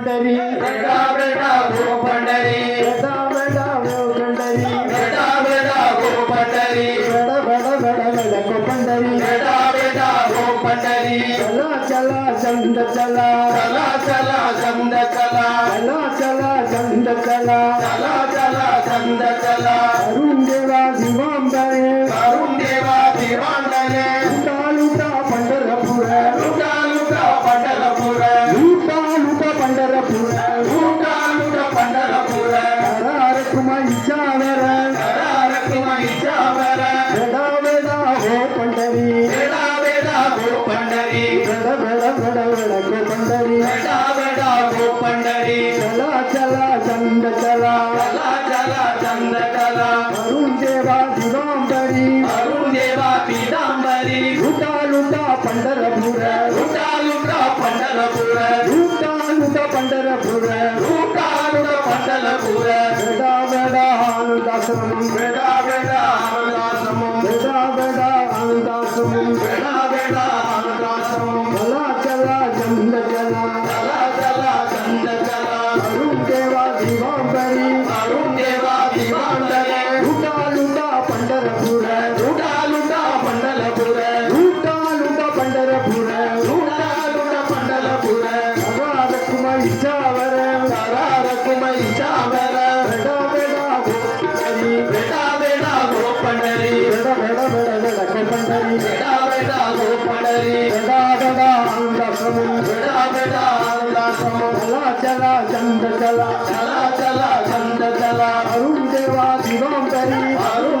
పండరి. బెటా బెటా ఓ పండరి. బెటా బెటా ఓ పండరి. బెటా బెటా ఓ పండరి. బెడ బెడ బెడ బెడ చలా చలా చంద చలా. చలా చలా చంద చలా. చలా చలా చంద చలా. చలా చలా చంద చలా. అరుణ్ దేవా దివాంబాయే हरार कुमाईच्या वर करार कुमाईच्या वर वेडा वेडा हो पंढरी बेटा बेटा गो पंढरी वेडा वेडा वेडा वेडा को पंढरी बेटा बेटा गो पंढरी चला चला चंद चला चला चला चंद चला अरुण देवा दिवांबरी अरुण देवा पितांबरी लुटा బెడా బెడా ఆకాశం బెడా బెడా ఆకాశం చల చల చంద చల చల చల చంద సరారకుమ ఇచ్చావర సము బెడా బెడా లోపడరి బెడా బెడా అంద సము బెడా బెడా అంద సము చలా చలా చంద చలా చలా చలా చంద చలా అరుణ్ దేవా శివం కరి అరుణ్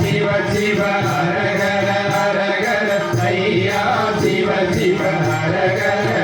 சிவ சிவ ஹரகர ஹரகர ஐயா சிவ சிவ ஹரகர.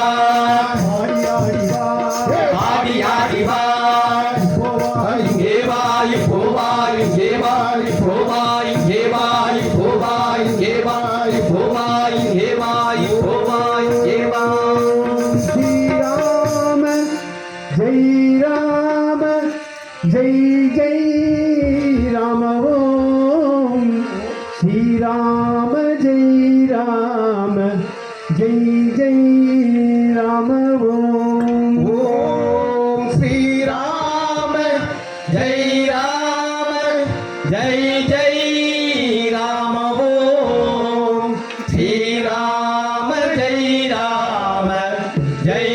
Jeová. జై రామ జై జై రామ ఓం. శ్రీరామ జై రామ జై